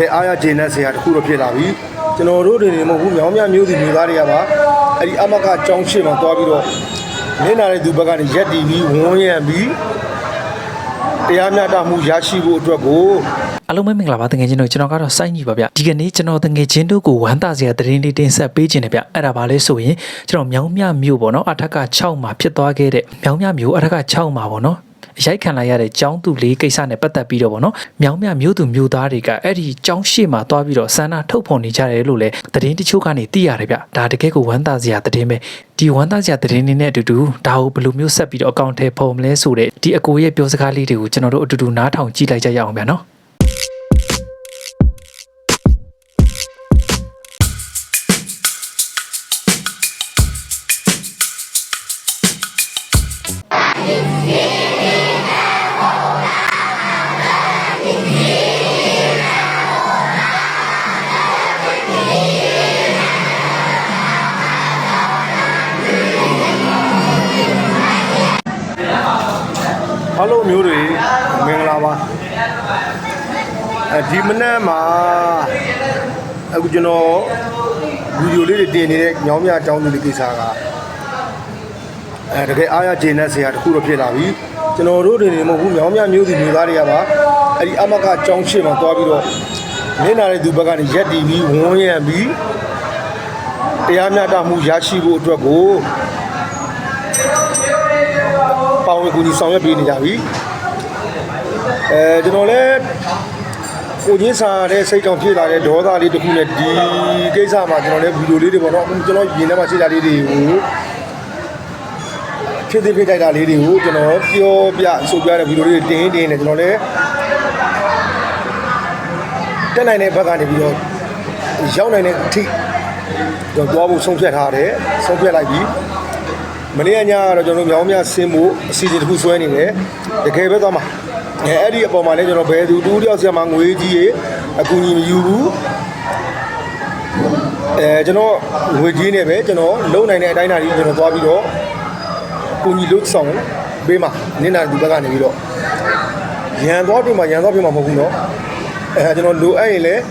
တကယ်အားရကျေနပ်စရာတစ်ခုတော့ဖြစ်လာပြီကျွန်တော်တို့တွေနေမဟုတ်ဘူးမြောင်းမြမျိုးသူမျိုးသားတွေကပါအဲ့ဒီအမကကြောင်းရှင်းမှာတွားပြီးတော့နင်းနာတဲ့သူဘက်ကနေရက်တီပြီးဝန်းရံပြီးတရားမျှတမှုရရှိဖို့အတွက်ကိုအားလုံးပဲမင်္ဂလာပါတငယ်ချင်းတို့ကျွန်တော်ကတော့စိုင်းကြီးပါဗျဒီကနေ့ကျွန်တော်တငယ်ချင်းတို့ကိုဝမ်းသာစရာသတင်းလေးတင်ဆက်ပေးခြင်းတယ်ဗျအဲ့ဒါပါလဲဆိုရင်ကျွန်တော်မြောင်းမြမြို့ပေါ့နော်အထက်က6မှာဖြစ်သွားခဲ့တဲ့မြောင်းမြမြို့အထက်က6မှာပေါ့နော် အရိုက်ခံလိုက်ရတဲ့ကျောင်းသူလေးကိစ္စနဲ့ပတ်သက်ပြီးတော့ဗောနော်မြောင်းမြမြို့သူမြို့သားတွေကအဲ့ဒီကျောင်းရှိမှာသွားပြီးတော့ဆန္ဒထုတ်ဖော်နေကြတယ်လို့လည်းသတင်းတချို့ကနေသိရတယ်ဗျဒါတကယ်ကိုဝမ်းသာစရာသတင်းပဲဒီဝမ်းသာစရာသတင်းလေးနဲ့အတူတူဒါကိုဘယ်လိုမျိုးဆက်ပြီးတော့အကောင့်ထဲပုံမလဲဆိုတဲ့ဒီအကိုရဲ့ပြောစကားလေးတွေကိုကျွန်တော်တို့အတူတူနားထောင်ကြည့်လိုက်ကြရအောင်ဗျာနော် ဒီမနက်မှာအခုကျွန်တော်ဗီဒီယိုလေးတွေတင်နေတဲ့ညောင်းမြအကြောင်းလေးကိစ္စကအဲတကယ်အားရကျေနပ်စရာတစ်ခုတော့ဖြစ်လာပြီကျွန်တော်တို့တွေနေမဟုတ်ဘူးညောင်းမြမျိုးသူမျိုးသားတွေကပါအဲ့ဒီအမကကြောင်းရှင်းမှာတွားပြီးတော့နင်းနာတဲ့သူဘက်ကနေရက်တီပြီးဝန်းရံပြီးတရားမျှတမှုရရှိဖို့အတွက်ကိုပါဝင်ကူညီဆောင်ရွက်ပေးနေကြပြီအဲကျွန်တော်လည်း ကိုချင်းစာတဲ့စိတ်ကြောင့်ဖြစ်လာတဲ့ဒေါသလေးတစ်ခုနဲ့ဒီကိစ္စမှာကျွန်တော်လည်းဗီဒီယိုလေးတွေပေါ့နော်အခုကျွန်တော်ရင်ထဲမှာရှိတာလေးတွေကိုဖြစ်သိဖြစ်တိုက်တာလေးတွေကိုကျွန်တော်ပြောပြဆိုပြတဲ့ဗီဒီယိုလေးတွေတင်းတင်းနဲ့ကျွန်တော်လည်းတက်နိုင်တဲ့ဘက်ကနေပြီးတော့ရောက်နိုင်တဲ့အထိကျွန်တော်သွားဖို့ဆုံးဖြတ်ထားတယ်ဆုံးဖြတ်လိုက်ပြီမနေ့ကညကတော့ကျွန်တော်တို့မြောင်းမြဆင်းဖို့အစီအစဉ်တစ်ခုဆွဲနေတယ်တကယ်ပဲသွားမှာ အဲအဲ့ဒီအပေါ်မှာလည်းကျွန်တော်ဘယ်သူတူတယောက်စီမှာငွေကြီးရေအကူအညီမယူဘူးအဲကျွန်တော်ငွေကြီးနဲ့ပဲကျွန်တော်လုံနိုင်တဲ့အတိုင်းအတာကြီးကျွန်တော်သွားပြီးတော့အကူအညီလုပ်ဆောင်ပေးမှာနင်းနာဒီဘက်ကနေပြီးတော့ရန်သွားပြင်မှာရန်သွားပြင်မှာမဟုတ်ဘူးเนาะအဲကျွန်တော်လိုအပ်ရင်လည်း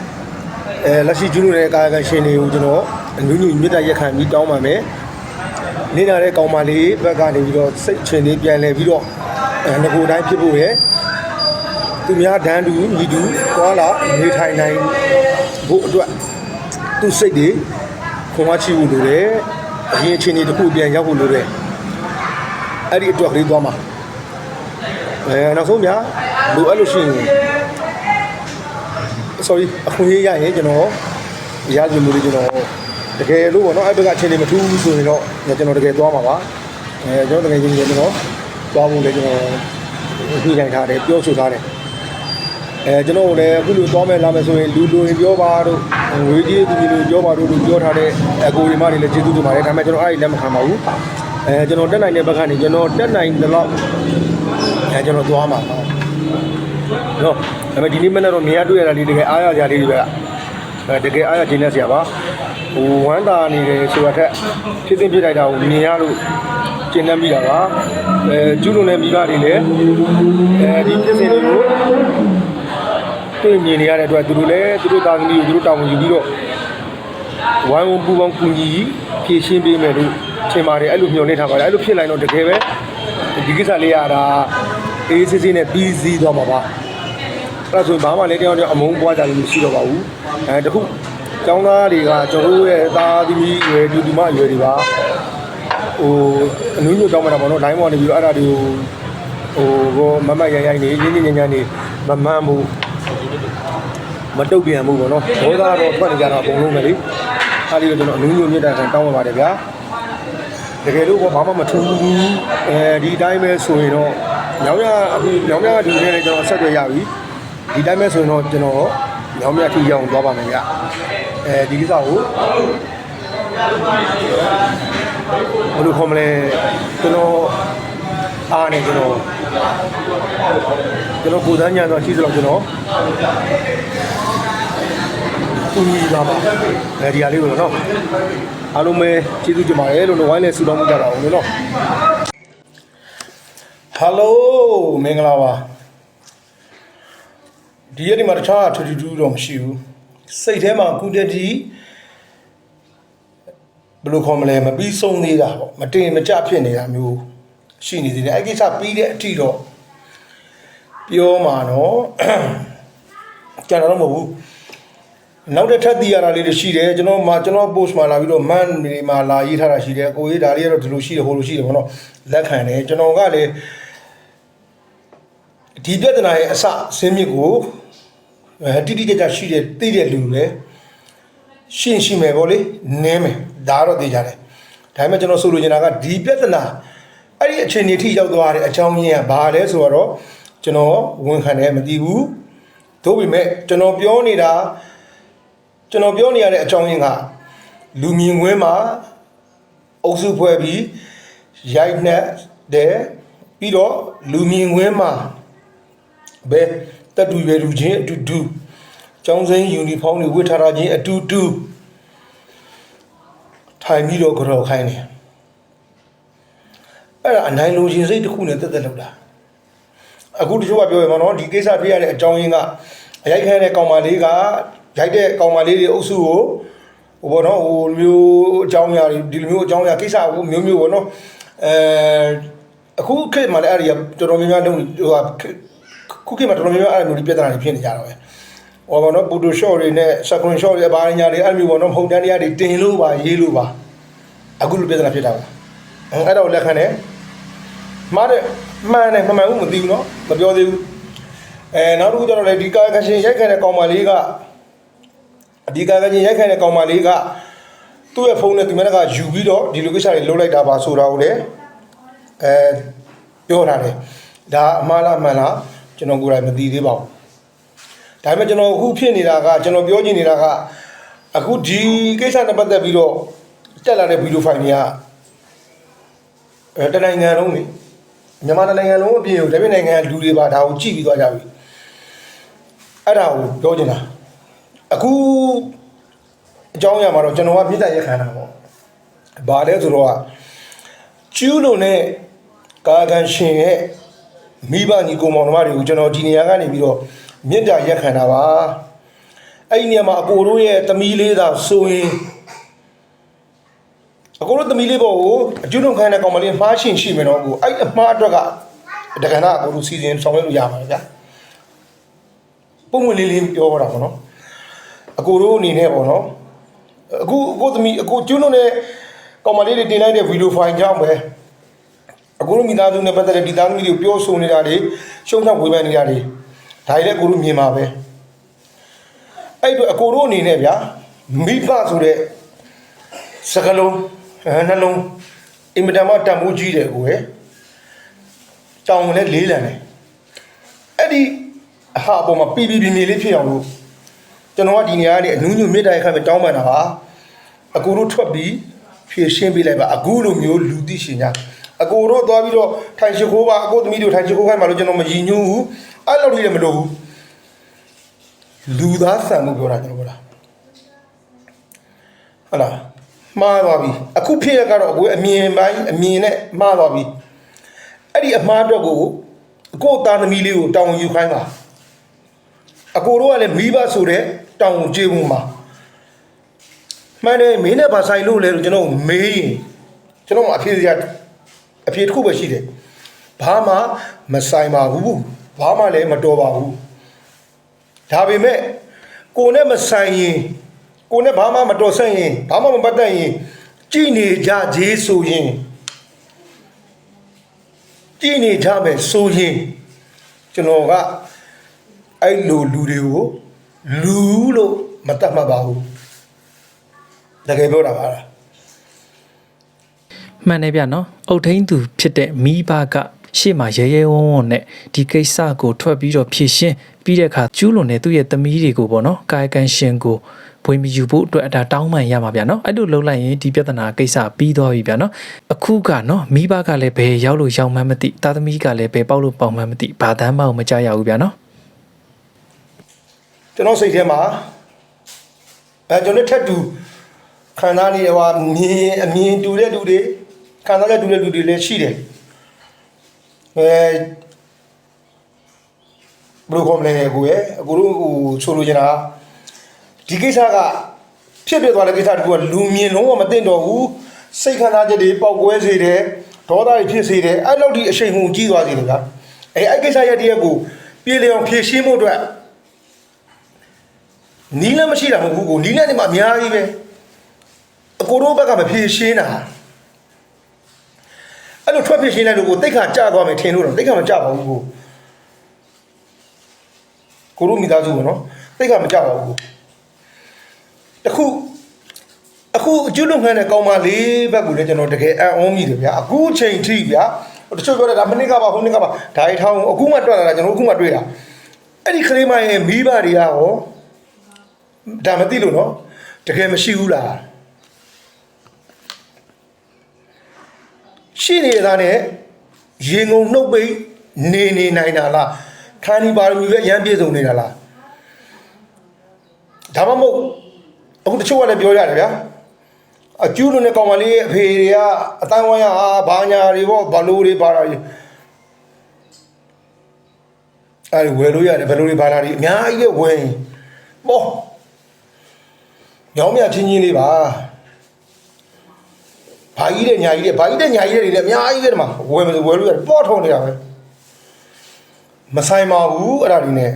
အဲလက်ရှိကျူးလို့တဲ့ကာယကံရှင်တွေကိုကျွန်တော်အနုညွညမြစ်တာရက်ခံပြီးတောင်းပါမယ် နေလာတဲ့ကောင်မလေးဘက်ကနေပြီးတော့စိတ်ချင်လေးပြန်လဲပြီးတော့အဲငကိုတိုင်းဖြစ်ဖို့ရယ် သူများဒန်းတူညီတူသွားလာနေထိုင်နိုင်ဖို့အတွက်သူစိတ်တွေခွန်အားချဖို့လိုတယ်အရင်အချိန်တွေတစ်ခုပြန်ရောက်ဖို့လိုတယ်အဲ့ဒီအတွက်ကလေးသွားမှာအဲနောက်ဆုံးများလိုအပ်လို့ရှိရင် sorry အခွင့်အရေးရရင်ကျွန်တော်ရကြမှုလေးကျွန်တော်တကယ်လို့ပေါ့နော်အဲ့ဘက်ကအခြေအနေမထူးဘူးဆိုရင်တော့ကျွန်တော်တကယ်သွားမှာပါအဲကျွန်တော်တကယ်ချင်းကျွန်တော်သွားဖို့လည်းကျွန်တော်ညှိနှိုင်းထားတယ်ပြောဆိုထားတယ် အဲကျွန်တော်လည်းအခုလိုသွားမယ်လာမယ်ဆိုရင်လူလူရင်ပြောပါတော့ဝေးကြီးသူကြီးလိုပြောပါတော့လို့ပြောထားတဲ့အကိုရီမတွေလည်းကျေးဇူးတင်ပါတယ်ဒါပေမဲ့ကျွန်တော်အဲ့ဒီလက်မခံပါဘူးအဲကျွန်တော်တက်နိုင်တဲ့ဘက်ကနေကျွန်တော်တက်နိုင်တဲ့လောက်အဲကျွန်တော်သွားမှာပါနော်ဒါပေမဲ့ဒီနေ့မနေ့တော့မြင်ရတွေ့ရတာလေးတကယ်အားရကြလေးတွေပဲအဲတကယ်အားရခြင်းနဲ့ဆရာပါဟိုဝမ်းတာနေတယ်ဆိုတာထက်ဖြစ်သိဖြစ်လိုက်တာကိုမြင်ရလို့ကျင့်တတ်မိတာပါအဲကျူးလွန်တဲ့မိဘတွေလည်းအဲဒီဖြစ်စဉ်တွေကို တွေ့မြင်နေရတဲ့အတွက်သူတို့လည်းသူတို့တာသမီးကိုသူတို့တာဝန်ယူပြီးတော့ဝိုင်းဝန်းပူပေါင်းကူညီဖြည့်ရှင်းပေးမယ်လို့ထင်ပါတယ်အဲ့လိုမျှော်လင့်ထားပါတယ်အဲ့လိုဖြစ်လိုက်တော့တကယ်ပဲဒီကိစ္စလေးရတာအေးစစ်စစ်နဲ့ပြီးစီးသွားမှာပါအဲ့ဒါဆိုရင်ဘာမှလည်းတရားတရားအမုန်းပွားကြလို့မရှိတော့ပါဘူးအဲတခုကျောင်းသားတွေကကျွန်တော်တို့ရဲ့သားသမီးရွယ်ဒီဒီမရွယ်တွေပါဟိုအနုညွတ်တောင်းမှတာပေါ့နော် line ပေါ်နေပြီးတော့အဲ့ဒါတွေကိုဟိုဘောမမရိုင်ရိုင်နေရင်းရင်းညံ့ညံ့နေမမှန်းဘူး မတုတ်ပြန်မှုပေါ့နော်ဘောသားတော့ထွက်နေကြတော့အကုန်လုံးပဲလေအဲ့ဒီတော့ကျွန်တော်အနုညွတ်မြတ်တာဆန်တောင်းပါပါတယ်ဗျာတကယ်လို့ဘာမှမထူးဘူးအဲဒီတိုင်းပဲဆိုရင်တော့ညောင်ရအခုညောင်ရဒီနေ့လည်းကျွန်တော်ဆက်သွယ်ရပြီဒီတိုင်းပဲဆိုရင်တော့ကျွန်တော်ညောင်ရထီရအောင်သွားပါမယ်ဗျာအဲဒီကိစ္စကိုဘယ်လိုခေါ်မလဲကျွန်တော်အားနေကျွန်တော်ကျွန်တော်ကိုယ်စမ်းညာတော့ရှိသလောက်ကျွန်တော် သူကြီးပါပါအဲဒီဟာလေးကိုတော့အားလုံးပဲကျေးဇူးတင်ပါတယ်လို့ဝိုင်းလဲဆူတောင်းမှုကြတာအောင်လို့နော်ဟယ်လိုမင်္ဂလာပါဒီရက်ဒီမှာတခြားထူထူထူတော့မရှိဘူးစိတ်ထဲမှာအခုတည်းဒီဘယ်လိုခေါ်မလဲမပြီးဆုံးသေးတာပေါ့မတင်မကြဖြစ်နေတာမျိုးရှိနေသေးတယ်အဲ့ကိစ္စပြီးတဲ့အထိတော့ပြောမှာနော်ကျန်တော့မဟုတ်ဘူး နောက်တစ်ထပ်တည်ရတာလေးတွေရှိတယ်ကျွန်တော်မှကျွန်တော် post မှာလာပြီးတော့ man တွေမှာလာရေးထားတာရှိတယ်ကိုရေးဒါလေးကတော့ဒီလိုရှိတယ်ဟိုလိုရှိတယ်ဘောနော်လက်ခံတယ်ကျွန်တော်ကလည်းဒီပြဿနာရဲ့အစဆင်းမြစ်ကိုအဲတိတိကျကျရှိတယ်သိတဲ့လူလေရှင်းရှိမယ်ဗောလေနင်းမယ်ဒါတော့သိကြတယ်ဒါပေမဲ့ကျွန်တော်ဆိုလိုချင်တာကဒီပြဿနာအဲ့ဒီအခြေအနေထိရောက်သွားတဲ့အကြောင်းရင်းကဘာလဲဆိုတော့ကျွန်တော်ဝန်ခံတယ်မသိဘူးသို့ပေမဲ့ကျွန်တော်ပြောနေတာ ကျွန်တော်ပြောနေရတဲ့အကြောင်းရင်းကလူမြင်ကွင်းမှာအုပ်စုဖွဲ့ပြီးရိုက်နှက်တယ်ပြီးတော့လူမြင်ကွင်းမှာဘယ်တက်တူရွယ်လူချင်းအတူတူကျောင်းစိမ်းယူနီဖောင်းတွေဝတ်ထားတာချင်းအတူတူထိုင်ပြီးတော့ကြော်ခိုင်းတယ်အဲ့ဒါအနိုင်လိုရှင်စိတ်တစ်ခုနဲ့တက်တက်လောက်တာအခုတချို့ကပြောရမှာနော်ဒီကိစ္စပြရတဲ့အကြောင်းရင်းကအရိုက်ခိုင်းတဲ့ကောင်မလေးက ရိုက်တဲ့ကောင်မလေးတွေအုပ်စုကိုဟိုဘောနော်ဟိုမျိုးအကြောင်းအရာတွေဒီလိုမျိုးအကြောင်းအရာကိစ္စကိုမျိုးမျိုးဘောနော်အဲအခုခေတ်မှာလည်းအဲ့ဒီကတော်တော်များများလုံးဟိုဟာခုခေတ်မှာတော်တော်များများအဲ့လိုမျိုးပြဿနာတွေဖြစ်နေကြတော့ပဲဟောဘောနော်ပူတိုရှော့တွေနဲ့စကွန်ရှော့တွေဘာညာတွေအဲ့လိုမျိုးဘောနော်မဟုတ်တန်းတရားတွေတင်လို့ပါရေးလို့ပါအခုလိုပြဿနာဖြစ်တာပါအဲ့ဒါကိုလက်ခံတယ်မှားတယ်မှန်တယ်မမှန်ဘူးမသိဘူးเนาะမပြောသေးဘူးအဲနောက်တစ်ခုကျတော့လေဒီကာကရှင်ရိုက်ခံတဲ့ကောင်မလေးက အဒီကာကရှင်ရိုက်ခံတဲ့ကောင်မလေးကသူ့ရဲ့ဖုန်းနဲ့ဒီမနေ့ကယူပြီးတော့ဒီလိုကိစ္စတွေလုပ်လိုက်တာပါဆိုတာကိုလေအဲပြောထားတယ်ဒါအမှားလားမှန်လားကျွန်တော်ကိုယ်တိုင်မသိသေးပါဘူးဒါပေမဲ့ကျွန်တော်အခုဖြစ်နေတာကကျွန်တော်ပြောချင်နေတာကအခုဒီကိစ္စနဲ့ပတ်သက်ပြီးတော့တက်လာတဲ့ဗီဒီယိုဖိုင်တွေကအဲတနိုင်ငံလုံးနေမြန်မာနိုင်ငံလုံးအပြင်ကိုဒါပေမဲ့နိုင်ငံလူတွေပါဒါကိုကြည့်ပြီးသွားကြပြီအဲ့ဒါကိုပြောချင်တာ အခုအကြောင်းအရာမှာတော့ကျွန်တော်ကမြစ်တာရက်ခံတာပေါ့ဘာလဲဆိုတော့ကျူးလုံနဲ့ကာကန်ရှင်ရဲ့မိဘညီကိုမောင်နှမတွေကိုကျွန်တော်ဒီနေရာကနေပြီးတော့မြစ်တာရက်ခံတာပါအဲ့ဒီနေရာမှာအကိုတို့ရဲ့သမီးလေးသာဆိုရင်အကိုတို့သမီးလေးပေါ့ကိုအကျူးလုံခိုင်းတဲ့ကောင်မလေးမှားရှင်ရှိမယ်တော့ကိုအဲ့အမှားအတွက်ကတက္ကနာအကိုတို့စီစဉ်ဆောင်ရွက်လို့ရပါတယ်ဗျာပုံဝင်လေးလေးပြောတာပေါ့နော် အကိုတို့အနေနဲ့ပေါ့နော်အခုအကိုသမီးအကိုကျူးလုံတဲ့ကောင်မလေးတွေတင်လိုက်တဲ့ဗီဒီယိုဖိုင်ကြောင့်ပဲအကိုတို့မိသားစုနဲ့ပတ်သက်တဲ့ဒီသားသမီးတွေကိုပြောဆိုနေတာတွေရှုံးချဝေဖန်နေတာတွေဒါတွေလည်းအကိုတို့မြင်ပါပဲအဲ့တော့အကိုတို့အနေနဲ့ဗျာမိဘဆိုတဲ့စကလုံးအဲနှလုံးအင်မတန်မှတန်ဖိုးကြီးတယ်ကိုယ်တောင်းလည်းလေးလံတယ်အဲ့ဒီအဟာအပေါ်မှာပီပီပီမြေလေးဖြစ်အောင်လို့ ကျွန်တော်ကဒီနေရာကနေအနူးညွတ်မြစ်တိုင်ခန့်ပဲတောင်းပန်တာပါအကူတို့ထွက်ပြီးဖြည့်ရှင်းပေးလိုက်ပါအခုလိုမျိုးလူသိရှင်ညာအကူတို့သွားပြီးတော့ထိုင်ရှိခိုးပါအကိုသမီးတို့ထိုင်ရှိခိုးခိုင်းပါလို့ကျွန်တော်မရည်ညွှန်းဘူးအဲ့လိုလေးလည်းမလုပ်ဘူးလူသားဆန်မှုပြောတာကျွန်တော်ပြောတာဟုတ်လားမှားသွားပြီအခုဖြစ်ရကတော့အခုအမြင်ပိုင်းအမြင်နဲ့မှားသွားပြီအဲ့ဒီအမှားအတွက်ကိုအကိုသားသမီးလေးကိုတောင်းယူခိုင်းပါအကိုတို့ကလည်းမိဘဆိုတဲ့ တောင်းကျေးမှုမှာမှန်တယ်မင်းနဲ့ပါဆိုင်လို့လေလို့ကျွန်တော်မေးရင်ကျွန်တော်အဖြေစရာအဖြေတစ်ခုပဲရှိတယ်ဘာမှမဆိုင်ပါဘူးဘာမှလည်းမတော်ပါဘူးဒါပေမဲ့ကိုနဲ့မဆိုင်ရင်ကိုနဲ့ဘာမှမတော်ဆက်ရင်ဘာမှမပတ်သက်ရင်ကြည်နေကြသေးဆိုရင်ကြည်နေကြမယ်ဆိုရင်ကျွန်တော်ကအဲ့လိုလူတွေကို လူလို့မတတ်မှတ်ပါဘူးတကယ်ပြောတာပါလားမှန်တယ်ဗျနော်အုတ်ထင်းသူဖြစ်တဲ့မိဘကရှေ့မှာရဲရဲဝံ့ဝံ့နဲ့ဒီကိစ္စကိုထွက်ပြီးတော့ဖြည့်ရှင်းပြီးတဲ့အခါကျူးလွန်တဲ့သူ့ရဲ့သမီးတွေကိုပေါ့နော်ကာယကံရှင်ကိုဘွေမယူဖို့အတွက်အတာတောင်းပန်ရမှာဗျနော်အဲ့လိုလုပ်လိုက်ရင်ဒီပြဿနာကိစ္စပြီးသွားပြီဗျနော်အခုကနော်မိဘကလည်းဘယ်ရောက်လို့ရောက်မှန်းမသိသားသမီးကလည်းဘယ်ပေါက်လို့ပေါက်မှန်းမသိဘာတမ်းမှမကြရဘူးဗျနော် ကျွန်တော်စိတ်ထဲမှာအဲကျွန်တော်ထက်တူခံစားနေရဟိုမြင်အမြင်တူတဲ့လူတွေခံစားတဲ့တူတဲ့လူတွေလည်းရှိတယ်အဲဘယ်လိုခေါ်မလဲကိုရဲ့အကိုတို့ဟိုဆိုလိုချင်တာဒီကိစ္စကဖြစ်ဖြစ်သွားတဲ့ကိစ္စတကူကလူမြင်လုံးဝမသိတော့ဘူးစိတ်ခန္ဓာချက်တွေပေါက်ကွဲစေတယ်ဒေါသတွေဖြစ်စေတယ်အဲ့လောက်ဒီအရှိန်ဟုန်ကြီးသွားစေတယ်ဗျာအဲ့အဲ့ကိစ္စရဲ့တည်းကိုပြေလျောင်ဖြည့်ရှင်းဖို့အတွက် နီးလည်းမရှိတာမဟုတ်ဘူးကိုနီးလည်းဒီမှာအများကြီးပဲအကိုတို့ဘက်ကမဖြည့်ရှင်းတာအဲ့လိုထွက်ဖြည့်ရှင်းလိုက်လို့ကိုတိတ်ခါကြသွားမယ်ထင်လို့တော့တိတ်ခါမကြပါဘူးကိုကိုတို့မိသားစုပေါ့နော်တိတ်ကမကြပါဘူးတခုအခုအကျွလွန်ခံတဲ့ကောင်းမလေးဘက်ကလည်းကျွန်တော်တကယ်အံ့ဩမိတယ်ဗျာအခုချိန်ထိဗျာတချို့ပြောတယ်ဒါမနစ်ကပါဟိုနှစ်ကပါဒါရီထောင်းအခုမှတွေ့လာတာကျွန်တော်အခုမှတွေ့တာအဲ့ဒီခလေးမရဲ့မိဘတွေကရော ဒါမသိလို့နော်တကယ်မရှိဘူးလားရှိနေတာနဲ့ရေငုံနှုတ်ပိတ်နေနေနိုင်တာလားခန္ဒီပါရမီပဲရမ်းပြည့်စုံနေတာလားဒါမှမဟုတ်အခုတချို့ကလည်းပြောရတယ်ဗျာအကျူးလုံးနဲ့ကောင်မလေးရဲ့အဖေတွေကအတိုင်းဝိုင်းဟာဘာညာတွေပေါ့ဘလို့တွေပါတာတွေအဲ့ဒီဝယ်လို့ရတယ်ဘလို့တွေပါတာတွေအများကြီးပဲဝယ်ပေါ့ ညောင်းမြချင်းချင်းလေးပါဘာကြီးတဲ့ညာကြီးတဲ့ဘာကြီးတဲ့ညာကြီးတဲ့တွေလည်းအများကြီးပဲဒီမှာဝယ်မဝယ်လို့ရတယ်ပေါ့ထုံနေတာပဲမဆိုင်ပါဘူးအဲ့ဒါဒီနဲ့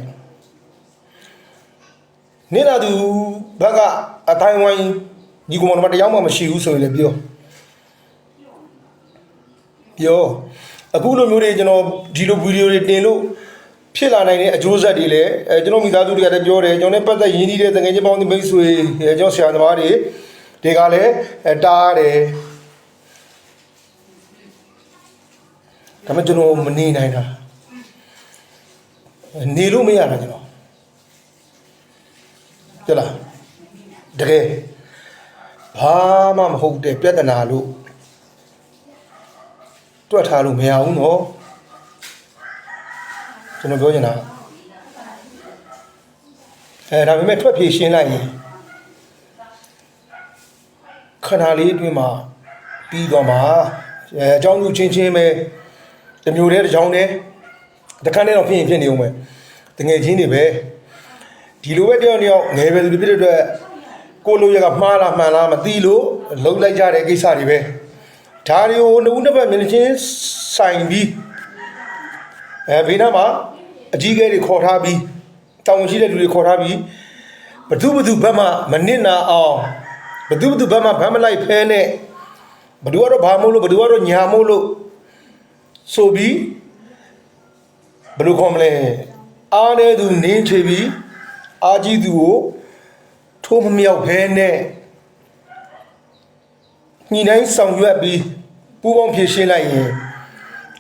နေတာသူဘက်ကအတိုင်းဝိုင်းညီကောင်မတရားမှမရှိဘူးဆိုရင်လည်းပြောပြောအခုလိုမျိုးတွေကျွန်တော်ဒီလိုဗီဒီယိုတွေတင်လို့ ဖြစ်လာနိုင်တဲ့အကျိုးဆက်တွေလည်းအဲကျွန်တော်မိသားစုတွေကလည်းပြောတယ်ကျွန်တော်နဲ့ပတ်သက်ရင်းနှီးတဲ့တကယ်ချင်းပေါင်းဒီမိတ်ဆွေအဲကျွန်တော်ဆရာသမားတွေတွေကလည်းအဲတားတယ်ဒါပေမဲ့ကျွန်တော်မနေနိုင်တာနေလို့မရတာကျွန်တော်ကြလားတကယ်ဘာမှမဟုတ်တဲ့ပြဿနာလို့တွက်ထားလို့မရဘူးနော် ကျွန်တော်ပြောချင်တာအဲဒါပေမဲ့ထွက်ပြေးရှင်းလိုက်ရင်ခဏလေးအတွင်းမှာပြီးတော့မှာအဲအကြောင်းလူချင်းချင်းပဲတစ်မျိုးတည်းတစ်ကြောင်းတည်းတခါနဲ့တော့ဖြစ်ရင်ဖြစ်နေအောင်ပဲတငယ်ချင်းတွေပဲဒီလိုပဲတယောက်တယောက်ငယ်ပဲသူတွေဖြစ်တဲ့အတွက်ကိုလိုရကမှားလားမှန်လားမသိလို့လှုပ်လိုက်ကြတဲ့ကိစ္စတွေပဲဒါတွေကိုနှုတ်နှစ်ပတ်မျက်နှာချင်းဆိုင်ပြီးအဲဘေးနားမှာ အကြီးအကဲတွေခေါ်ထားပြီးတောင်းရှိတဲ့လူတွေခေါ်ထားပြီးဘသူဘသူဘက်မှမနစ်နာအောင်ဘသူဘသူဘက်မှဗမ်းမလိုက်ဖဲနဲ့ဘသူကတော့ဘာမို့လို့ဘသူကတော့ညာမို့လို့ဆိုပြီးဘယ်လိုခေါ်မလဲအားတဲ့သူနင်းချပြီးအာကြီးသူကိုထိုးမမြောက်ဖဲနဲ့ညီတိုင်းဆောင်ရွက်ပြီးပူပေါင်းဖြည့်ရှင်းလိုက်ရင်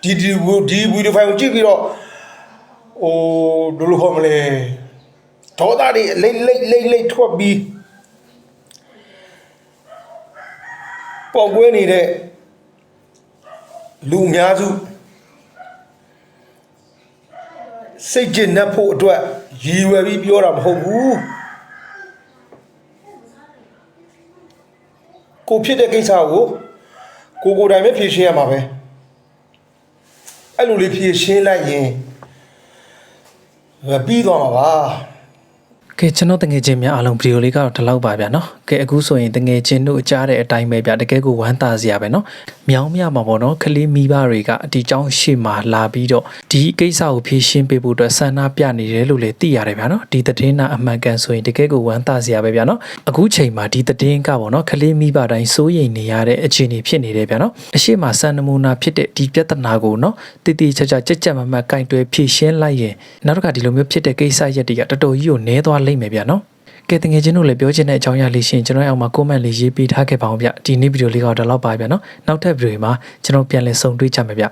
ဒီဒီဒီဗီဒီယိုဖိုင်ကိုကြည့်ပြီးတော့ ဟိုဘယ်လိုခေါ်မလဲဒေါသတွေလိမ့်လိမ့်လိမ့်လိမ့်ထွက်ပြီးပေါက်ကွဲနေတဲ့လူအများစုစိတ်ကျဉ်နှက်ဖို့အတွက်ရည်ရွယ်ပြီးပြောတာမဟုတ်ဘူးကိုဖြစ်တဲ့ကိစ္စကိုကိုကိုယ်တိုင်ပဲဖြေရှင်းရမှာပဲအဲ့လိုလေးဖြေရှင်းလိုက်ရင် ပြီးသွားမှာပါ ကဲကျွန်တော်တငယ်ချင်းများအားလုံးဗီဒီယိုလေးကတော့ဒီလောက်ပါဗျာနော်ကဲအခုဆိုရင်တငယ်ချင်းတို့ကြားတဲ့အတိုင်းပဲဗျာတကယ်ကိုဝမ်းသာစရာပဲနော်မြောင်းမြမှာပေါ့နော်ကလေးမိဘတွေကအဒီเจ้าရှေ့မှာလာပြီးတော့ဒီကိစ္စကိုဖြေရှင်းပေးဖို့အတွက်ဆန္ဒပြနေတယ်လို့လည်းသိရတယ်ဗျာနော်ဒီသတင်းနာအမှန်ကန်ဆိုရင်တကယ်ကိုဝမ်းသာစရာပဲဗျာနော်အခုချိန်မှာဒီသတင်းကပေါ့နော်ကလေးမိဘတိုင်းစိုးရိမ်နေရတဲ့အခြေအနေဖြစ်နေတယ်ဗျာနော်အရှိမစံနမူနာဖြစ်တဲ့ဒီပြဿနာကိုနော်တည်တည်ချာချာကြက်ကြက်မမတ်ကင်တွယ်ဖြေရှင်းလိုက်ရင်နောက်တစ်ခါဒီလိုမျိုးဖြစ်တဲ့ကိစ္စရက်တွေကတော်တော်ကြီးကိုနည်းသွား လိမ့်မယ်ဗျာနော်ကဲတငယ်ချင်းတို့လည်းပြောချင်တဲ့အကြောင်းအရာလေးရှရင်ကျွန်တော်အောက်မှာ comment လေးရေးပေးထားခဲ့ပါအောင်ဗျဒီနေ့ဗီဒီယိုလေးကတော့ဒီလောက်ပါဗျနော်နောက်ထပ်ဗီဒီယိုမှာကျွန်တော်ပြန်လည်ဆုံတွေ့ကြမယ်ဗျ